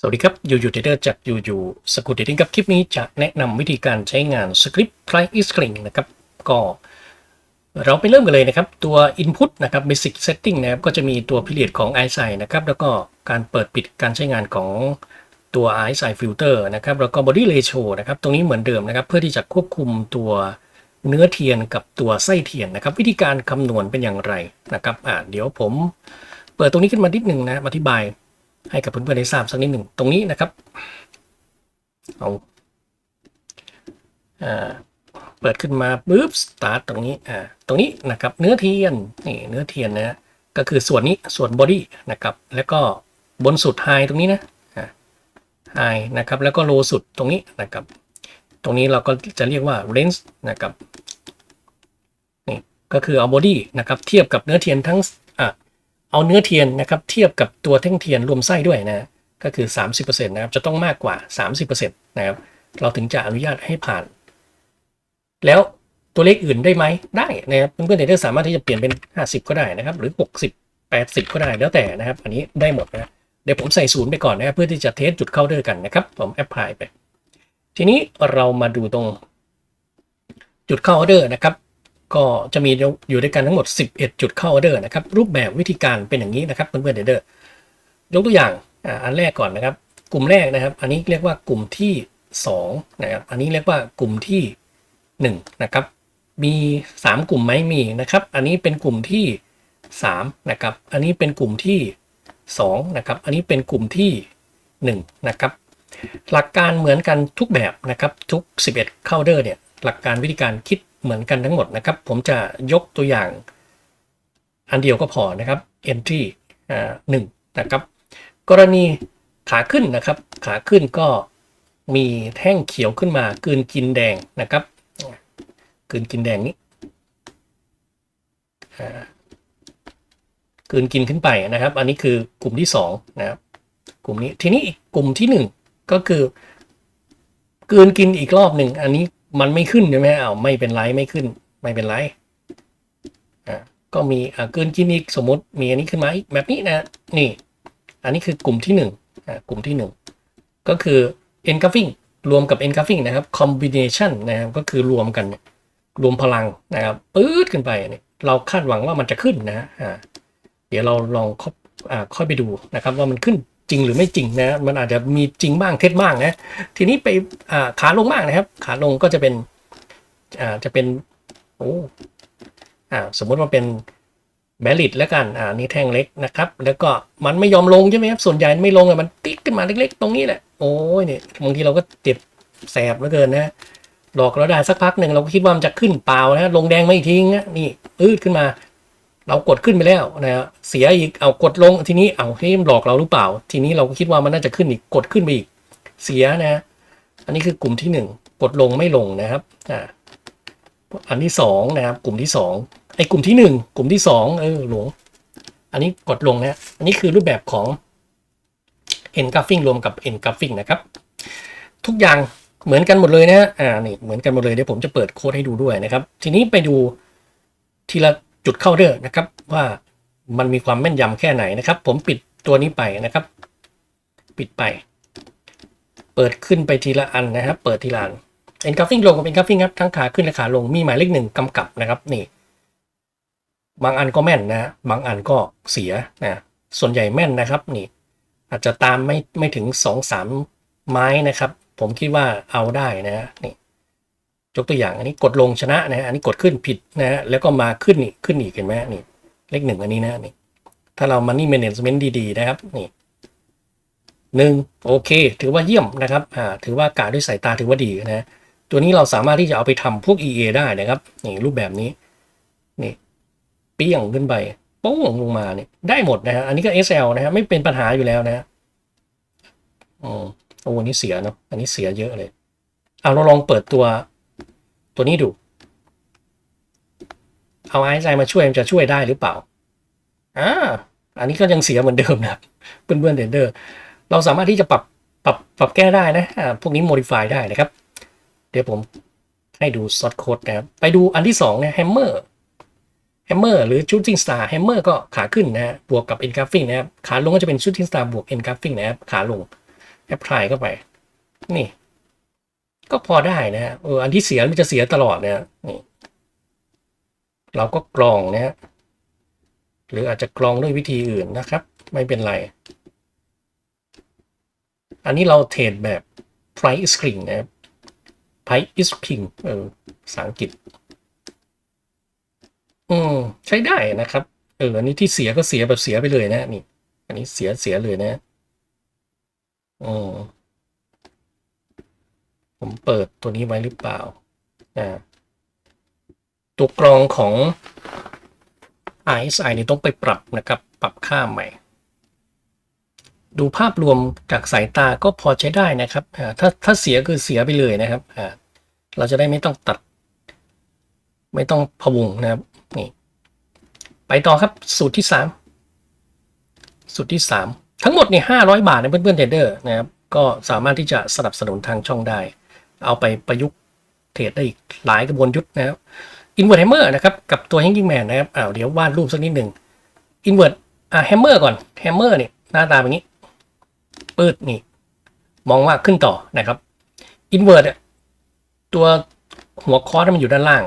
สวัสดีครับ ยูยูเทเดอร์จากยูยูสกูตเดติ้งครับ คลิปนี้จะแนะนำวิธีการใช้งานสคริปต์ Price is King นะครับ ก็เราไปเริ่มกันเลยนะครับ ตัว Input นะครับ Basic Setting นะครับ ก็จะมีตัว Period ของ i s i นะครับ แล้วก็การเปิดปิดการใช้งานของตัว i s i Filter นะครับ แล้วก็ Body Ratio นะครับ ตรงนี้เหมือนเดิมนะครับ เพื่อที่จะควบคุมตัวเนื้อเทียนกับตัวไส้เทียนนะครับ วิธีการคำนวณเป็นอย่างไรนะครับ อ่าเดี๋ยวผมเปิดตรงนี้ขึ้นมานิดหนึ่งนะอธิบาย ให้กับเพื่อนๆได้ทราบสักนิดหนึ่งตรงนี้นะครับเอาเปิดขึ้นมาปุ๊บสตาร์ทตรงนี้อ่าตรงนี้นะครับเนื้อเทียนนี่เนื้อเทียนนะก็คือส่วนนี้ส่วนบอดี้นะครับแล้วก็บนสุดไฮตรงนี้นะไฮนะครับแล้วก็โลสุดตรงนี้นะครับ ตรงนี้เราก็จะเรียกว่า range นะครับนี่ก็คือเอาบอดี้นะครับเทียบกับเนื้อเทียนทั้ง เอาเนื้อเทียนนะครับเทียบกับตัวแท่งเทียนรวมไส้ด้วยนะก็คือ 30%นะครับจะต้องมากกว่า 30%นะครับเราถึงจะอนุญาตให้ผ่าน แล้วตัวเลขอื่นได้ไหมได้นะครับเพื่อนๆเดอร์สามารถที่จะเปลี่ยนเป็น 50 ก็ได้นะครับ หรือ 60 80 ก็ได้แล้วแต่นะครับ อันนี้ได้หมดนะเดี๋ยวผมใส่ศูนย์ไปก่อนนะครับเพื่อที่จะเทสจุดเข้าเดอร์กันนะครับ ผมแอปพลายไป ทีนี้เรามาดูตรงจุดเข้าออเดอร์นะครับ ก็จะมีอยู่ด้วยกันทั้งหมด 11 จุดเข้าออเดอร์นะครับ รูปแบบวิธีการเป็นอย่างนี้นะครับเพื่อนๆเดอร์ยกตัวอย่างอ,อันแรกก่อนนะครับ กลุ่มแรกนะครับ อันนี้เรียกว่ากลุ่มที่2นะครับอันนี้เรียกว่ากลุ่มที่1นะครับมี 3 กลุ่มไหมมีนะครับ อันนี้เป็นกลุ่มที่3นะครับอันนี้เป็นกลุ่มที่2นะครับอันนี้เป็นกลุ่มที่1นะครับหลักการเหมือนกันทุกแบบนะครับทุก 11 เข้าเดอร์เนี่ยหลักการวิธีการคิด เหมือนกันทั้งหมดนะครับ ผมจะยกตัวอย่างอันเดียวก็พอนะครับ entry อ่าหนึ่งนะครับ กรณีขาขึ้นนะครับ ขาขึ้นก็มีแท่งเขียวขึ้นมากืนกินแดงนะครับกืนกินแดงนี้กืนกินขึ้นไปนะครับ อันนี้คือกลุ่มที่สองนะครับกลุ่มนี้ทีนี้อีกกลุ่มที่หนึ่งก็คือกืนกินอีกรอบหนึ่งอันนี้ มันไม่ขึ้นใช่ไหมอ้าวไม่เป็นไรไม่ขึ้น ไม่เป็นไรอ่าก็มีอ่าเกินกินอีกสมมติมีอันนี้ขึ้นมาอีกแบบนี้นะนี่ อันนี้คือกลุ่มที่หนึ่งอ่ากลุ่มที่หนึ่งก็คือ engulfing รวมกับ engulfing นะครับ combination นะครับก็คือรวมกันรวมพลังนะครับปื๊ดขึ้นไปเนี่ยเราคาดหวังว่ามันจะขึ้นนะอ่าเดี๋ยวเราลองค่อยไปดูนะครับว่ามันขึ้น จริงหรือไม่จริงนะ มันอาจจะมีจริงบ้างเท็จบ้างนะ ทีนี้ไปขาลงบ้างนะครับ ขาลงก็จะเป็นจะเป็นโอ้อ่สมมติว่าเป็นแบลิดแล้วกันอ่านี่แท่งเล็กนะครับ แล้วก็มันไม่ยอมลงใช่ไหมครับ ส่วนใหญ่ไม่ลงอะมันติ๊กขึ้นมาเล็ก ๆ ตรงนี้แหละโอ้ยเนี่ยบางทีเราก็เจ็บแสบเหลือเกินนะหลอกเราได้สักพักหนึ่งเราก็คิดว่ามันจะขึ้นเปล่านะลงแดงไม่ทิ้งนะนี่อืดขึ้นมา เรากดขึ้นไปแล้วนะฮะเสียอีกเอากดลงทีนี้เอาที่มันหลอกเราหรือเปล่า ทีนี้เราก็คิดว่ามันน่าจะขึ้นอีกกดขึ้นไปอีก เสียนะ อันนี้คือกลุ่มที่หนึ่งกดลงไม่ลงนะครับอ่าอันที่สองนะครับกลุ่มที่สองไอ้กลุ่มที่หนึ่งกลุ่มที่สองเออหลวงอันนี้กดลงนะอันนี้คือรูปแบบของ engulfing รวมกับ engulfing นะครับ ทุกอย่างเหมือนกันหมดเลยนะอ่านี่เหมือนกันหมดเลยเดี๋ยวผมจะเปิดโค้ดให้ดูด้วยนะครับ ทีนี้ไปดูทีละ จุดเข้าเด้อนะครับ ว่ามันมีความแม่นยำแค่ไหนนะครับ ผมปิดตัวนี้ไปนะครับ ปิดไป เปิดขึ้นไปทีละอันนะครับ เปิดทีละอัน engulfing ลงกับ engulfing ครับทั้งขาขึ้นและขาลงมีหมายเลขหนึ่งกำกับนะครับนี่ บางอันก็แม่นนะบางอันก็เสียนะส่วนใหญ่แม่นนะครับนี่ อาจจะตามไม่ไม่ถึงสองสามไม้นะครับ ผมคิดว่าเอาได้นะนี่ ยกตัวอย่างอันนี้กดลงชนะนะอันนี้กดขึ้นผิดนะฮะแล้วก็มาขึ้นนี่ขึ้นอีกเห็นไหมนี่เลขหนึ่งอันนี้นะนี่ถ้าเรามันนี่ management ดีๆนะครับนี่หนึ่งโอเค ถือว่าเยี่ยมนะครับอ่าถือว่ากาด้วยสายตาถือว่าดีนะตัวนี้เราสามารถที่จะเอาไปทำพวก EA ได้นะครับนี่รูปแบบนี้นี่เปี้ยงขึ้นไปโป้งลงมาเนี่ยได้หมดนะฮะอันนี้ก็ SL นะฮะไม่เป็นปัญหาอยู่แล้วนะฮะอืมโอ้นนี้เสียเนาะอันนี้เสียเยอะเลยเอาเราลองเปิดตัว ตัวนี้ดู เอาไอซ์ไซมาช่วยมันจะช่วยได้หรือเปล่าอ่าอันนี้ก็ยังเสียเหมือนเดิมนะครับเพื่อนๆเดนเดอร์เราสามารถที่จะปรับปรับปรับแก้ได้นะอ่าพวกนี้ modify ได้นะครับ เดี๋ยวผมให้ดูซอสโค้ดนะครับ ไปดูอันที่สองเนี่ย hammer แฮมเมอร์หรือ shooting star แฮมเมอร์ก็ขาขึ้นนะฮะบวกกับ engulfing นะครับ ขาลงก็จะเป็น shooting star บวก engulfing นะครับ ขาลงแอปพลายเข้าไป นี่ ก็พอได้นะฮะเอออันที่เสียมันจะเสียตลอดเนี่ยนี่เราก็กรองนะฮะหรืออาจจะกรองด้วยวิธีอื่นนะครับ ไม่เป็นไร อันนี้เราเทรดแบบ price is king นะครับ price is king เออภาษาอังกฤษ อืมใช้ได้นะครับ เอออันนี้ที่เสียก็เสียแบบเสียไปเลยนะนี่ อันนี้เสียเสียเลยนะอืม ผมเปิดตัวนี้ไว้หรือเปล่าตัวกรองของ RSI นี่ต้องไปปรับนะครับ ปรับค่าใหม่ ดูภาพรวมจากสายตาก็พอใช้ได้นะครับ ถ้าถ้าเสียคือเสียไปเลยนะครับ เราจะได้ไม่ต้องตัด ไม่ต้องพะวงนะครับ นี่ ไปต่อครับสูตรที่สามสูตรที่สามทั้งหมดเนี่ยห้าร้อยบาทนะเพื่อนๆเทรดเดอร์นะครับ ก็สามารถที่จะสนับสนุนทางช่องได้ เอาไปประยุกต์เทรดได้อีกหลายกระบวนยุทธ์นะครับอินเวอร์แฮมเมอร์นะครับกับตัว Hanging Man นะครับอ้าวเดี๋ยววาดรูปสักนิดหนึ่งอินเวอร์อ่าแฮมเมอร์ก่อนแฮมเมอร์เนี่ยหน้าตาแบบนี้ปืดนี่ มองว่าขึ้นต่อนะครับอินเวอร์ตัวหัวคอร์สมันอยู่ด้านล่าง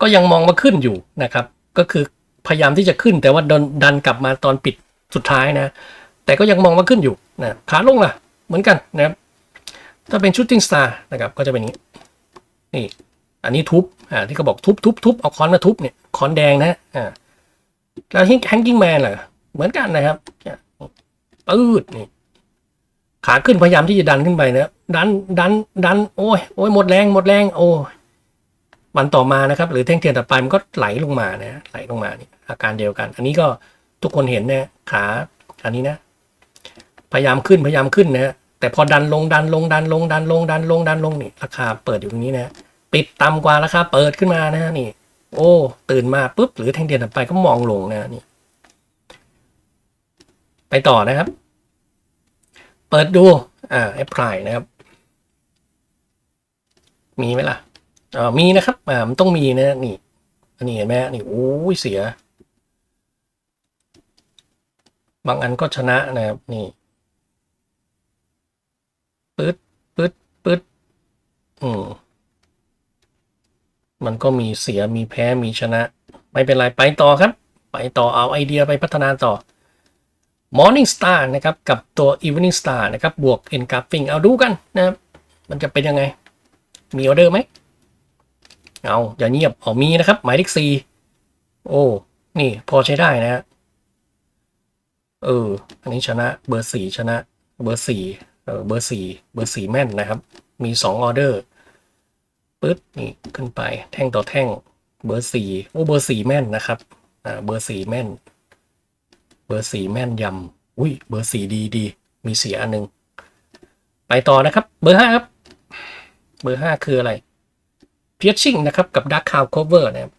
ก็ยังมองว่าขึ้นอยู่นะครับ ก็คือพยายามที่จะขึ้นแต่ว่าดันดันกลับมาตอนปิดสุดท้ายนะ แต่ก็ยังมองว่าขึ้นอยู่นะขาลงล่ะ เหมือนกันนะครับ ถ้าเป็นชุดติ้งสตาร์นะครับก็จะเป็นอย่างนี้นี่อันนี้ทุบอ่าที่เขาบอกทุบทุบทุบเอาค้อนมาทุบเนี่ยค้อนแดงนะอ่าแล้วที่แฮงกิ้งแมนล่ะเหมือนกันนะครับปืดนี่ขาขึ้นพยายามที่จะดันขึ้นไปนะดันดันดันโอ้ยโอ้ยหมดแรงหมดแรงโอ้ยวันต่อมานะครับ หรือแท่งเทียนต่อไปมันก็ไหลลงมานะไหลลงมานี่อาการเดียวกัน อันนี้ก็ทุกคนเห็นนะขาอันนี้นะ พยายามขึ้นพยายามขึ้นนะ แต่พอดันลงดันลงดันลงดันลงดันลงดันลงนี่ราคาเปิดอยู่ตรงนี้นะ ปิดต่ำกว่าราคาเปิดขึ้นมานะนี่ โอ้ ตื่นมาปุ๊บหรือแท่งเทียนต่อไปก็มองลงนะนี่ ไปต่อนะครับ เปิดดูอ่าแอปพลายนะครับ มีไหมล่ะอ่ามีนะครับอ่ามันต้องมีนะนี่ อันนี้เห็นไหมนี่โอ้ยเสีย บางอันก็ชนะนะครับนี่ ปึ๊ดปึ๊ดปึ๊ดอืมมันก็มีเสียมีแพ้มีชนะ ไม่เป็นไร ไปต่อครับ ไปต่อเอาไอเดียไปพัฒนาต่อ Morning Star นะครับ กับตัว Evening Star นะครับ บวก Engulfing เอาดูกันนะครับ มันจะเป็นยังไง มีออเดอร์ไหม เอาอย่าเงียบอ๋อมีนะครับ หมายเลขสี่โอ้ นี่พอใช้ได้นะฮะเออ อันนี้ชนะเบอร์สี่ชนะ เบอร์สี่ เบอร์สี่เบอร์สี่แม่นนะครับ มีสองออเดอร์ปึ๊ดนี่ขึ้นไปแท่งต่อแท่งเบอร์สี่โอ้เบอร์สี่แม่นนะครับอ่าเบอร์สี่แม่น เบอร์สี่แม่นยำอุ้ยเบอร์สี่ดีดีมีเสียอันหนึ่งไปต่อนะครับ เบอร์ห้าครับ เบอร์ห้าคืออะไรเพียชิ่งนะครับ กับ Dark Cloud Cover นะครับ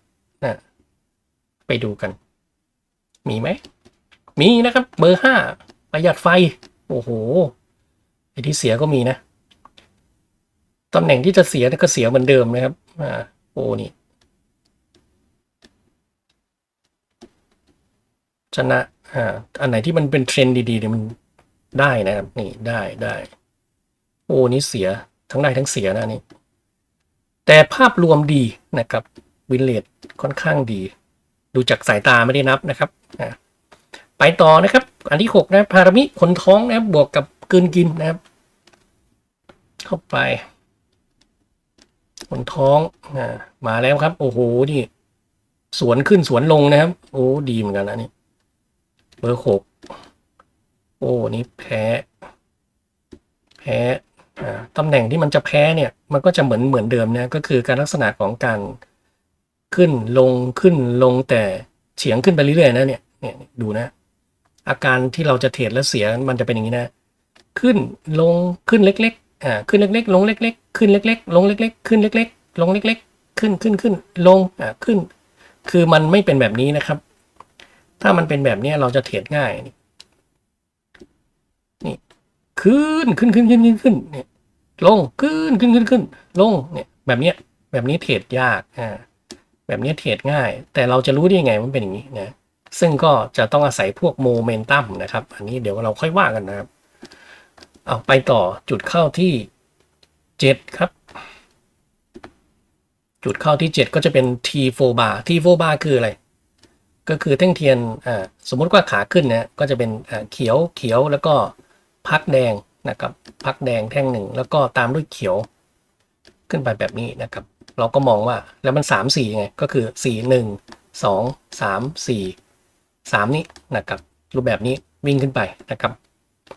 นะไปดูกัน มีไหม มีนะครับ เบอร์ห้าประหยัดไฟ โอ้โห ไอที่เสียก็มีนะตำแหน่งที่จะเสียก็เสียเหมือนเดิมนะครับอ่าโอ้นี่ชนะอ่าอันไหนที่มันเป็นเทรนด์ดีๆเนี่ยมันได้นะครับ นี่ได้ได้โอ้นี่เสียทั้งได้ทั้งเสียนะนี่แต่ภาพรวมดีนะครับวินเลดค่อนข้างดี ดูจากสายตาไม่ได้นับนะครับอ่าไปต่อนะครับ อันที่หกนะพารามิขนท้องนะครับบวกกับ กลืนกินนะครับ เข้าไปขนท้องอ่ามาแล้วครับ โอ้โหนี่สวนขึ้นสวนลงนะครับ โอ้ดีเหมือนกันนะนี่เบอร์หกโอ้นี่แพ้ แพ้ตำแหน่งที่มันจะแพ้เนี่ย มันก็จะเหมือนเหมือนเดิมนะก็คือการลักษณะของการขึ้นลงขึ้นลงแต่เฉียงขึ้นไปเรื่อยๆนะเนี่ยเนี่ยดูนะ อาการที่เราจะเทรดแล้วเสียมันจะเป็นอย่างนี้นะ ขึ้นลงขึ้นเล็กๆอ่าขึ้นเล็กๆ ลงเล็กๆ ขึ้นเล็กๆ ลงเล็กๆ ขึ้นเล็กๆ ลงเล็กๆ ขึ้นขึ้นขึ้นลงอ่าขึ้น คือมันไม่เป็นแบบนี้นะครับ ถ้ามันเป็นแบบนี้เราจะเทรดง่ายนี่ขึ้นขึ้นขึ้นขึ้นขึ้นขึ้นเนี่ยลงขึ้นขึ้นขึ้นขึ้นลงเนี่ยแบบเนี้ยแบบนี้เทรดยากอ่าแบบนี้เทรดง่าย แต่เราจะรู้ได้ยังไงมันเป็นอย่างนี้นะซึ่งก็จะต้องอาศัยพวกโมเมนตัมนะครับ อันนี้เดี๋ยวเราค่อยว่ากันนะครับ เอาไปต่อจุดเข้าที่เจ็ดครับ จุดเข้าที่เจ็ดก็จะเป็น T4 bar T4 bar คืออะไร ก็คือแท่งเทียนอ่าสมมุติว่าขาขึ้นนะก็จะเป็นเขียวเขียวแล้วก็พักแดงนะครับพักแดงแท่งหนึ่งแล้วก็ตามด้วยเขียวขึ้นไปแบบนี้นะครับ เราก็มองว่าแล้วมันสามสี่ไงก็คือสี่หนึ่งสองสามสี่สามนี้นะครับรูปแบบนี้วิ่งขึ้นไปนะครับ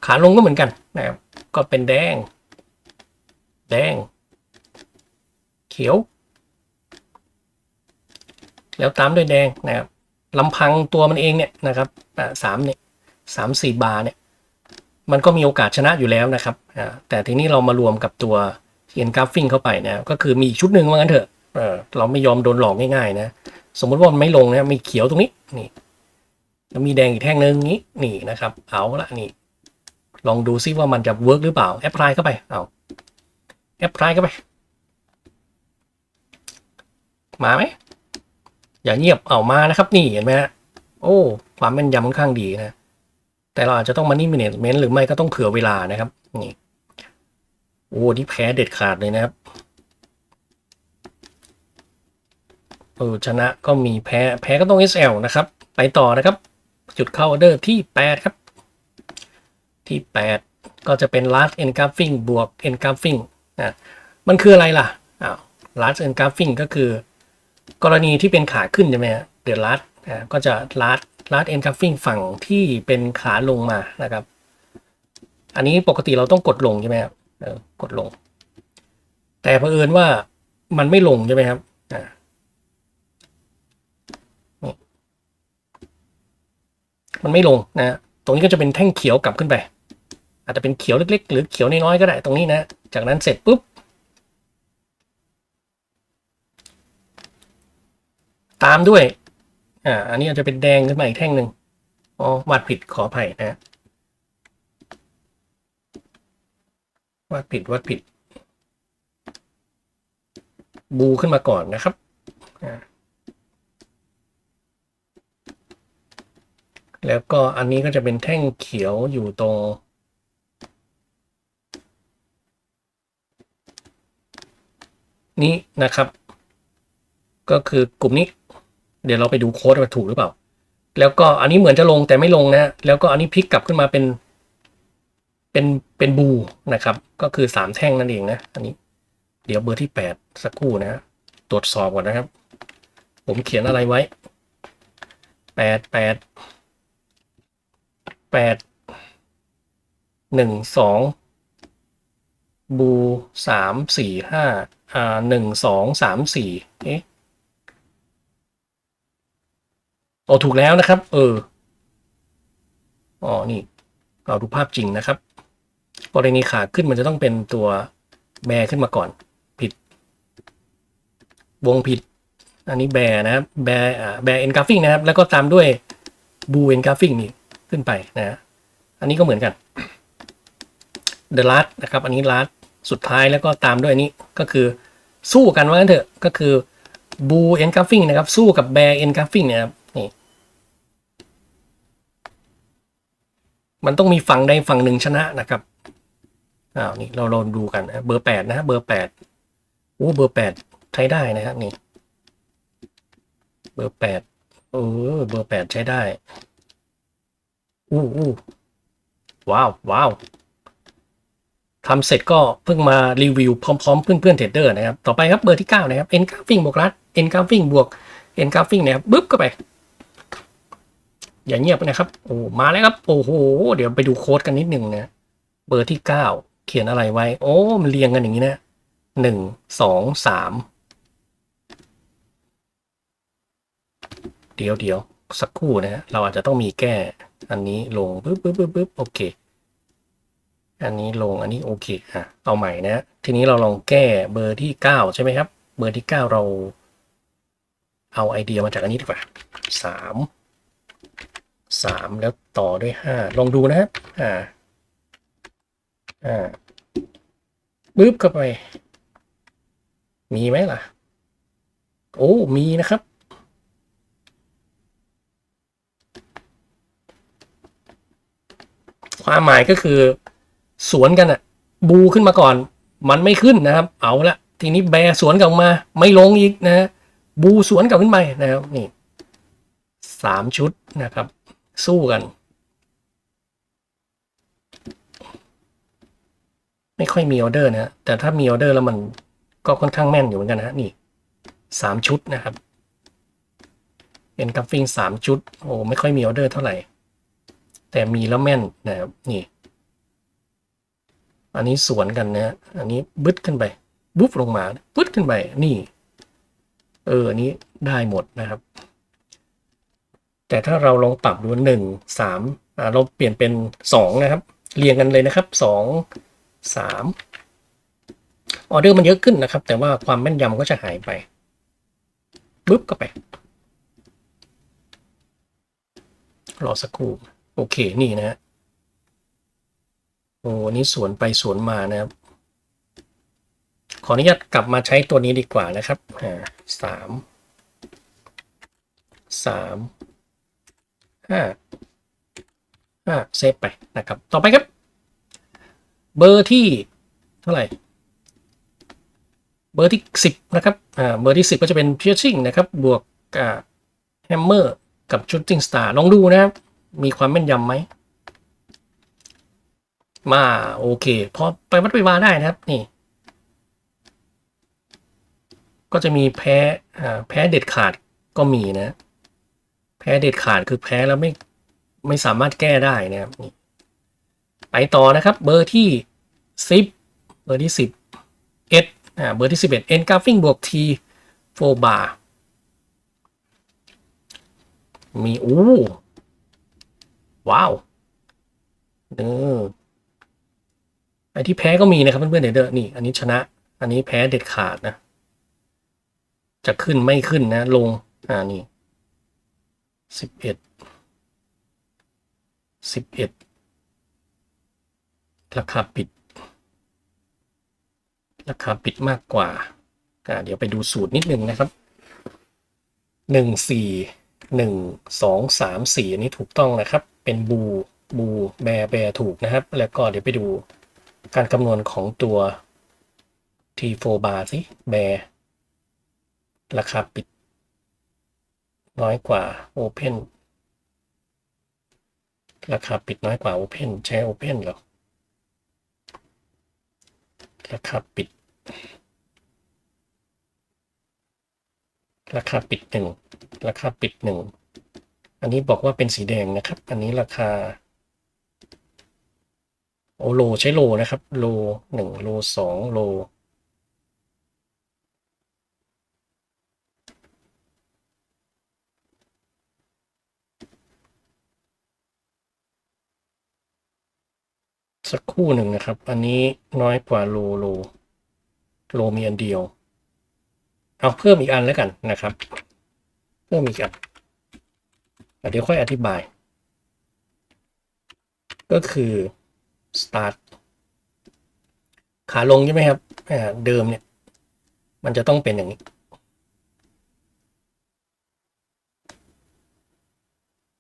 ขาลงก็เหมือนกันนะครับ ก็เป็นแดง แดง เขียว แล้วตามด้วยแดงนะครับลำพังตัวมันเองเนี่ยนะครับสามเนี่ยสามสี่บาร์เนี่ย มันก็มีโอกาสชนะอยู่แล้วนะครับ แต่ทีนี้เรามารวมกับตัวเอ็นกราฟฟิงเข้าไปนะ ก็คือมีอีกชุดหนึ่งว่างั้นเถอะเราไม่ยอมโดนหลอกง่ายๆนะ สมมติว่ามันไม่ลงนะ มีเขียวตรงนี้ นี่ แล้วมีแดงอีกแท่งหนึ่งนี้ นี่นะครับ เอาละนี่ ลองดูซิว่ามันจะเวิร์กหรือเปล่าแอปพลายเข้าไปเอาแอปพลายเข้าไป มาไหมอย่าเงียบเอามานะครับ นี่เห็นไหมฮะโอ้ ความแม่นยำค่อนข้างดีนะ แต่เราอาจจะต้องมานี่มิเนจเมนต์หรือไม่ก็ต้องเผื่อเวลานะครับ นี่ โอ้ที่แพ้เด็ดขาดเลยนะครับเออชนะก็มีแพ้ แพ้ก็ต้อง SL นะครับ ไปต่อนะครับ จุดเข้าออเดอร์ที่ 8 ครับ ที่ 8 ก็จะเป็น last engulfing บวก engulfing นะมันคืออะไรล่ะอ้าว last engulfing ก็คือ กรณีที่เป็นขาขึ้นใช่ไหมฮะเดือดลัดก็จะลัดลัดเอ็นคัฟฟิงฝั่งที่เป็นขาลงมานะครับ อันนี้ปกติเราต้องกดลงใช่ไหมครับกดลง แต่เผอิญว่ามันไม่ลงใช่ไหมครับมันไม่ลงนะ ตรงนี้ก็จะเป็นแท่งเขียวกลับขึ้นไป อาจจะเป็นเขียวเล็ก ๆ หรือเขียวน้อยๆก็ได้ตรงนี้นะ จากนั้นเสร็จปุ๊บ ตามด้วย อ่า อันนี้อาจจะเป็นแดงขึ้นมาอีกแท่งหนึ่งอ๋อวาดผิดขออภัยนะวาดผิดวาดผิด บูขึ้นมาก่อนนะครับแล้วก็อันนี้ก็จะเป็นแท่งเขียวอยู่ตรง นี้นะครับ ก็คือกลุ่มนี้ เดี๋ยวเราไปดูโค้ดว่าถูกหรือเปล่า แล้วก็อันนี้เหมือนจะลงแต่ไม่ลงนะแล้วก็อันนี้พลิกกลับขึ้นมาเป็นเป็นเป็นบูนะครับ ก็คือสามแท่งนั่นเองนะ อันนี้ เดี๋ยวเบอร์ที่แปดสักครู่นะตรวจสอบก่อนนะครับ ผมเขียนอะไรไว้แปดแปดแปดหนึ่งสองบูสามสี่ห้า อ่าหนึ่งสองสามสี่เอ๊ะโอ้ถูกแล้วนะครับ เอออ๋อนี่เราดูภาพจริงนะครับกรณีขาขึ้นมันจะต้องเป็นตัวแบร์ขึ้นมาก่อน ผิด วงผิด อันนี้แบร์นะครับแบร์อ่าแบร์เอ็นกราฟิงนะครับ แล้วก็ตามด้วยบูเอ็นกราฟิงนี่ขึ้นไปนะฮะอันนี้ก็เหมือนกัน The last นะครับ อันนี้ last สุดท้ายแล้วก็ตามด้วยอันนี้ก็คือสู้กันว่างั้นเถอะก็คือบูเอ็นกราฟิงนะครับ สู้กับแบร์เอ็นกราฟิงเนี่ยครับนี่มันต้องมีฝั่งใดฝั่งหนึ่งชนะนะครับอ้าวนี่เราลองดูกันนะเบอร์แปดนะเบอร์แปดโอ้เบอร์แปดใช้ได้นะครับนี่ เบอร์แปดเออเบอร์แปดใช้ได้อู้อู้ว้าวว้าว ทำเสร็จก็เพิ่งมารีวิวพร้อมๆ เพื่อนๆเทรดเดอร์นะครับ ต่อไปครับเบอร์ที่ 9 นะครับ N กราฟิงบวกรัด N กราฟิงบวก N กราฟิงนะครับบึ๊บเข้าไป อย่าเงียบนะครับ โอ้มาแล้วครับ โอ้โห เดี๋ยวไปดูโค้ดกันนิดหนึ่งนะเบอร์ที่ 9 เขียนอะไรไว้ โอ้มันเรียงกันอย่างนี้นะหนึ่งสองสามเดี๋ยวเดี๋ยวสักครู่นะฮะเราอาจจะต้องมีแก้อันนี้ลงปึ๊บปึ๊บปึ๊บปึ๊บโอเค อันนี้ลงอันนี้โอเคอะเอาใหม่นะ ทีนี้เราลองแก้เบอร์ที่เก้าใช่ไหมครับ เบอร์ที่เก้าเราเอาไอเดียมาจากอันนี้ดีกว่าสามสามแล้วต่อด้วยห้าลองดูนะครับอ่าอ่าปึ๊บเข้าไป มีไหมล่ะ โอ้ มีนะครับ ความหมายก็คือ สวนกันอะบูขึ้นมาก่อน มันไม่ขึ้นนะครับ เอาละทีนี้แบร์สวนกลับมาไม่ลงอีกนะฮะบูสวนกลับขึ้นไปนะครับนี่สามชุดนะครับ สู้กัน ไม่ค่อยมีออเดอร์นะแต่ถ้ามีออเดอร์แล้วมันก็ค่อนข้างแม่นอยู่เหมือนกันนะฮะนี่สามชุดนะครับเป็นกัฟฟิงสามชุดโอ้ไม่ค่อยมีออเดอร์เท่าไหร่ แต่มีแล้วแม่นนะครับนี่ อันนี้สวนกันนะอันนี้บึดขึ้นไปบุ๊บลงมาบึดขึ้นไปนี่ เอออันนี้ได้หมดนะครับ แต่ถ้าเราลองปรับดูหนึ่งสามอ่าเราเปลี่ยนเป็นสองนะครับ เรียงกันเลยนะครับสองสามออเดอร์มันเยอะขึ้นนะครับ แต่ว่าความแม่นยำก็จะหายไปปึ๊บก็ไป รอสักครู่ โอเคนี่นะฮะ โอ้นี้สวนไปสวนมานะครับ ขออนุญาตกลับมาใช้ตัวนี้ดีกว่านะครับสามสามห้าห้าเซฟไปนะครับ ต่อไปครับ เบอร์ที่เท่าไหร่ เบอร์ที่สิบนะครับอ่าเบอร์ที่สิบก็จะเป็น piercing นะครับ บวกอ่า hammer กับ shooting star ลองดูนะครับ มีความแม่นยำไหม มาโอเคพอไปวัดไปวาได้นะครับนี่ ก็จะมีแพ้อ่าแพ้เด็ดขาดก็มีนะ แพ้เด็ดขาดคือแพ้แล้วไม่ไม่สามารถแก้ได้นะครับนี่ไปต่อนะครับ เบอร์ที่สิบเบอร์ที่สิบเอสอ่าเบอร์ที่สิบเอ็ดเอ็นกรฟิงบวกทีโฟบามีอู้ว้าวเออ ไอ้ที่แพ้ก็มีนะครับเพื่อนๆเด้อนี่ อันนี้ชนะ อันนี้แพ้เด็ดขาดนะ จะขึ้นไม่ขึ้นนะ ลง อ่านี่สิบเอ็ดสิบเอ็ดราคาปิด ราคาปิดมากกว่าอ่า เดี๋ยวไปดูสูตรนิดนึงนะครับหนึ่งสี่หนึ่งสองสามสี่อันนี้ถูกต้องนะครับ เป็นบูบูแบร์แบร์ถูกนะครับ แล้วก็เดี๋ยวไปดู การคำนวณของตัว T4 bar สิแบร์ราคาปิด น้อยกว่า Open ราคาปิดน้อยกว่า Open ใช้ Open เหรอ ราคาปิด ราคาปิดหนึ่งราคาปิดหนึ่งอันนี้บอกว่าเป็นสีแดงนะครับ อันนี้ราคา โอโลใช้โลนะครับ โลหนึ่งโลสองโล สักคู่หนึ่งนะครับ อันนี้น้อยกว่าโลโล โลมีอันเดียว เอาเพิ่มอีกอันแล้วกันนะครับ เพิ่มอีกอันอะเดี๋ยวค่อยอธิบาย ก็คือ start ขาลงใช่ไหมครับเดิมเนี่ย มันจะต้องเป็นอย่างนี้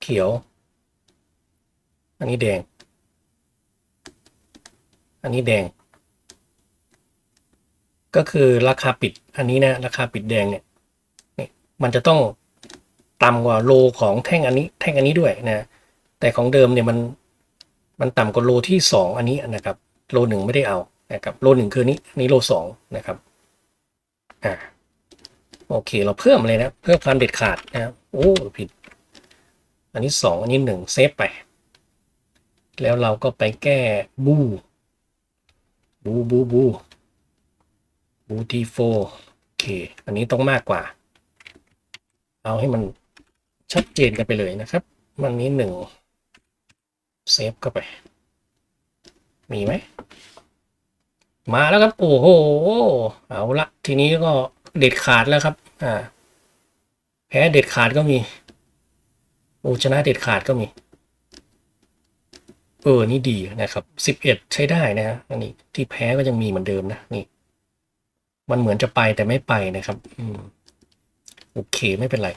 เขียว อันนี้แดง อันนี้แดง ก็คือราคาปิดอันนี้นะราคาปิดแดงเนี่ยนี่มันจะต้องต่ำกว่าโลของแท่งอันนี้ แท่งอันนี้ด้วยนะ แต่ของเดิมเนี่ยมัน มันต่ำกว่าโลที่สองอันนี้นะครับ โลหนึ่งไม่ได้เอานะครับโลหนึ่งคือนี้นนี้โลสองนะครับอ่าโอเค เราเพิ่มเลยนะ เพิ่มความเด็ดขาดนะครับโอ้ผิด อันนี้สองอันนี้หนึ่งเซฟไป แล้วเราก็ไปแก้บูบูบูบูบูทีโฟโอเค อันนี้ต้องมากกว่า เอาให้มันชัดเจนกันไปเลยนะครับ มันนี้หนึ่ง เซฟเข้าไป มีไหม มาแล้วครับ โอ้โห เอาละ ทีนี้ก็เด็ดขาดแล้วครับ อ่า แพ้เด็ดขาดก็มี โอชนะเด็ดขาดก็มี เออ นี่ดีนะครับสิบเอ็ดใช้ได้นะฮะอันนี้ที่แพ้ก็ยังมีเหมือนเดิมนะ นี่ มันเหมือนจะไปแต่ไม่ไปนะครับ อืม โอเคไม่เป็นไร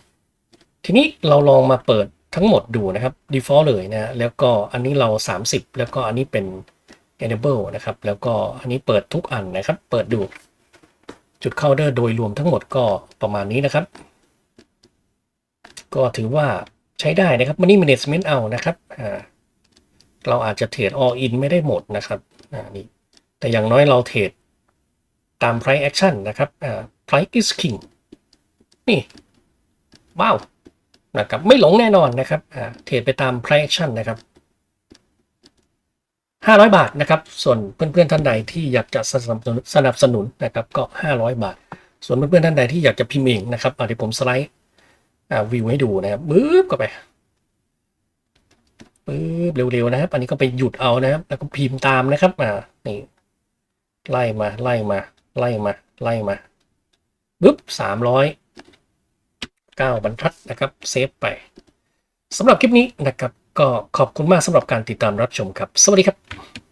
ทีนี้เราลองมาเปิด ทั้งหมดดูนะครับ default เลยนะ แล้วก็อันนี้เรา 30 แล้วก็อันนี้เป็น enable นะครับ แล้วก็อันนี้เปิดทุกอันนะครับ เปิดดู จุดเข้าเดอร์โดยรวมทั้งหมดก็ประมาณนี้นะครับ ก็ถือว่าใช้ได้นะครับ Money Management เอานะครับเราอาจจะเทรด all in ไม่ได้หมดนะครับนี่แต่อย่างน้อยเราเทรดตาม price action นะครับ price is king นี่ ว้าว นะครับไม่หลงแน่นอนนะครับเทรดไปตาม price action นะครับ 500 บาทนะครับ ส่วนเพื่อนๆท่านใดที่อยากจะสนับสนุนสนับสนุนนะครับก็ 500 บาท ส่วนเพื่อนๆท่านใดที่อยากจะพิมพ์เองนะครับอะเดี๋ยวผมสไลด์วิวให้ดูนะครับปึ๊บเข้าไปปึ๊บเร็วๆนะครับ อันนี้ก็ไปหยุดเอานะครับ แล้วก็พิมพ์ตามนะครับอ่านี่ไล่มาไล่มาไล่มาไล่มาปึ๊บสามร้อย เก้าบรรทัดนะครับเซฟไปสำหรับคลิปนี้นะครับ ก็ขอบคุณมากสำหรับการติดตามรับชมครับ สวัสดีครับ